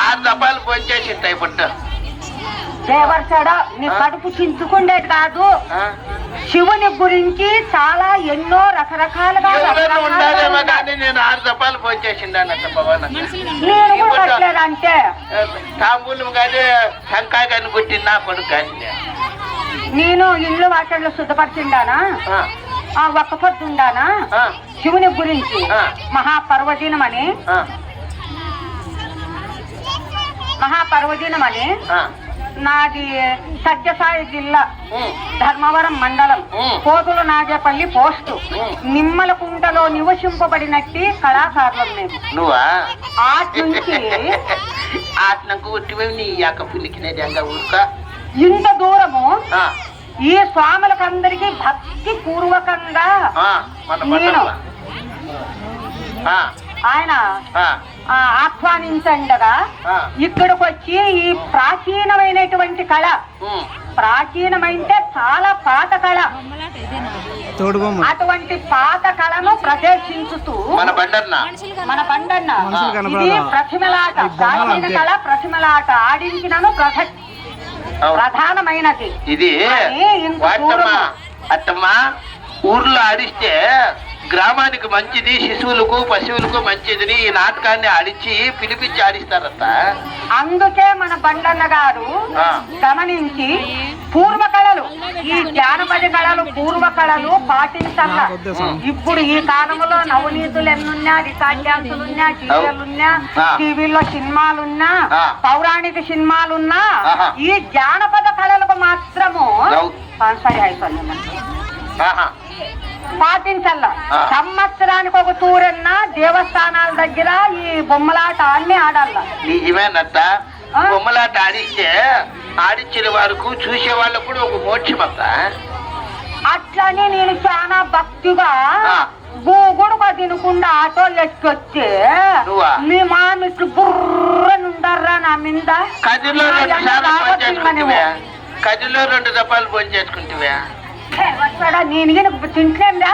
ఆరు దఫాలు నీ కడుపు చించుకుండేది కాదు. శివుని గురించి చాలా ఎన్నో రకరకాలుగా ఉండాలేమో కానీ నేను ఆరు దఫాలు తాంబూలం కానీ కానీ నా కొడుకు కానీ నేను. ఇల్లు వాటర్లు శుద్ధపరిచిండానా? ఆ, ఒక్క పొద్దుండానా శివుని గురించి ఆ. మహాపర్వదినమని ఆ, మహాపర్వదినమని ఆ. నాది సత్యసాయి జిల్లా ధర్మవరం మండలం. కోతుల నాగేపల్లి పోస్టు. నిమ్మలకుంటలో నివసింపబడినట్టి కళాకారులం మేము. నువ్వా? ఆటి నుంచి నీ ఊరుక. ఇంత దూరము ఈ స్వాములకందరికీ భక్తి పూర్వకంగా నేను. ఆయన ఆహ్వానించండగా. ఆ, ఇక్కడికి వచ్చి ఈ ప్రాచీనమైనటువంటి కళ. ప్రాచీనమైతే చాలా పాత కళ. అటువంటి పాత కళను ప్రదర్శించుతూ మన బండన్న. మన పండన్న మనుషులు ఇది? ప్రతిమలాట. ప్రాచీన. కళ ప్రతిమలాట. ఆడించినను. ప్రధానమైనది. ఇది. అత్తమ్మా ఊర్లో ఆడిస్తే గ్రామానికి మంచిది శిశువులకు పశువులకు మంచిదని ఈ నాటకాన్ని ఆడించి పిలిపించి ఆడిస్తారట అందుకే మన బండన్న గారు. గమనించి పూర్వ కళలు ఈ జానపద కళలు పూర్వ కళలు పాటించాల. ఇప్పుడు ఈ కాలంలో నవనీతులు ఎన్నున్నా రికార్డ్ డ్యాన్సులున్నా సీరియలున్నా ఆ. టీవీలో సినిమాలున్నా. పౌరాణిక సినిమాలున్నా. ఈ జానపద కళలకు మాత్రము. సారీ అయిపోయింది ఆహా. పాటించాల ఆ. సంవత్సరానికి ఒక టూరన్నా దేవస్థానాల దగ్గర ఈ బొమ్మలాట అన్ని ఆడాల నిజమేనత్త ఆ? బొమ్మలాట ఆడిస్తే ఆడించిన వారికి చూసే వాళ్ళకు కూడా ఒక మోక్షం అత్త అట్లని నేను చాలా భక్తిగా. గూగుడుగా తినకుండా ఆటోలు ఎక్కొచ్చి నువ్వా? మీ మామ ఇట్లు బుర్రనుండర్రా నా మీద కదిలో రెండు ఫోన్ చేసుకుంటువే నేను తింటలేందా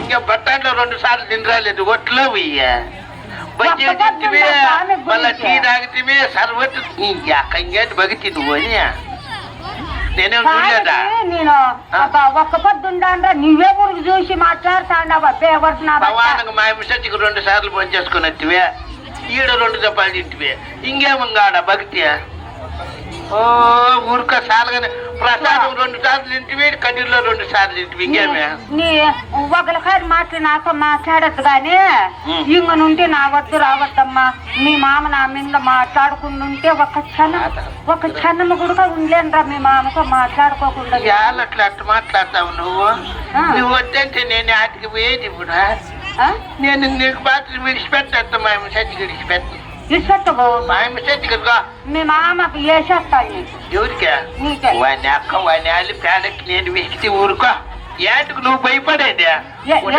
ఇంకా బట్టాంట్లో రెండు సార్లు తినరాలేదు. ఒట్లో వెయ్య బజ్జీ తింటివే మళ్ళా? టీ తాగితివే సర్వట్ ఇంకేటి బగితి నువ్వు అని. నేనేం చూడలేదా? నేను అబ్బా, ఒక్క పొద్దుండా నువ్వే ఊరికి చూసి మాట్లాడుతాండవా? పేపర్ నా బట్ట. భవానికి మా మిసెట్కి రెండు సార్లు ఫోన్ చేసుకుని వత్తివే ఈడ రెండు దఫాలు తింటివే. ఇంకేమంగాడ భక్తి ఓ ఊరిక సాలుగానే. ప్రసాదం రెండు సార్లు తింటివి కన్నీరులో రెండు సార్లు ఇంకేమే నీ ఒకరికారి మాటలు నాతో మాట్లాడద్దు ఉం. ఇంక నుండి నా వద్దు రావద్దమ్మా. మీ మామ నా మీద మాట్లాడుకుంటుంటే ఒక క్షణం ఒక క్షణం కూడా ఉండలేనురా మీ మామతో మాట్లాడుకోకుండా. ఇవాళ అట్లా అట్లా మాట్లాడతావు నువ్వు. నువ్వు వద్దంటే నేను ఆటికి పోయేది ఇప్పుడు? నేను నీకు మాత్రం విడిచిపెట్టేస్తా మా మిసెట్కి విడిచిపెట్టు ఇష్టము మా మిసెట్కి మీ మామకు వేసేస్తాను. ఎవరికే? వాని అక్క వాని ఆలి పేడకి నేను వెతికితే ఊరుకో. ఏటికి నువ్వు భయపడేది? అక్కను?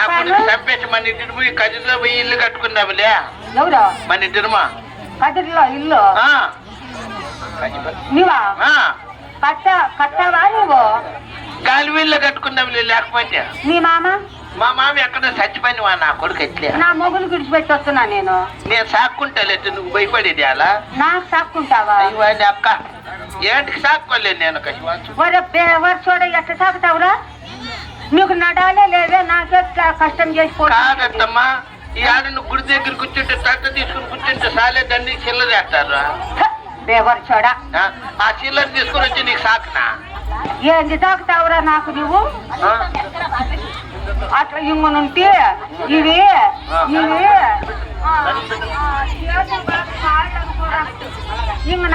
అప్పుడు చంపేసి మన పోయి కదిలో పోయి ఇల్లు ఎవరు? మన కదిరిలో ఇల్లు? ఆ. నీవా? ఆ. కట్ట కట్టావా నువ్వు? గాలి వీళ్ళు లేకపోతే? మీ మామ మా మామ ఎక్కడ చచ్చిపోయిన వా నా కొడుకు ఎట్లే? నా మొగులు విడిచిపెట్టి వస్తున్నా నేను. నేను సాక్కుంటాలేదు నువ్వు భయపడేది అలా నాకు సాక్కుంటావా? అక్క. ఏంటికి సాక్కోలేదు నేను బేవర్ చూడ ఎట్ట సాగుతావురా? నీకు నడాలే లేదే నాకే కష్టం చేసుకోవడం కాదత్తమ్మా ఈ ఆడ నువ్వు గుడి దగ్గర కూర్చుంటే తట్ట తీసుకుని కూర్చుంటే సాలే దండి చిల్లర బేవర్ చూడ. ఆ, చిల్లర తీసుకుని వచ్చి నీకు సాకునా? ఏంది తాగుతావురా నాకు నువ్వు? అట్లా ఇంగునుంటే ఇవి ఇవి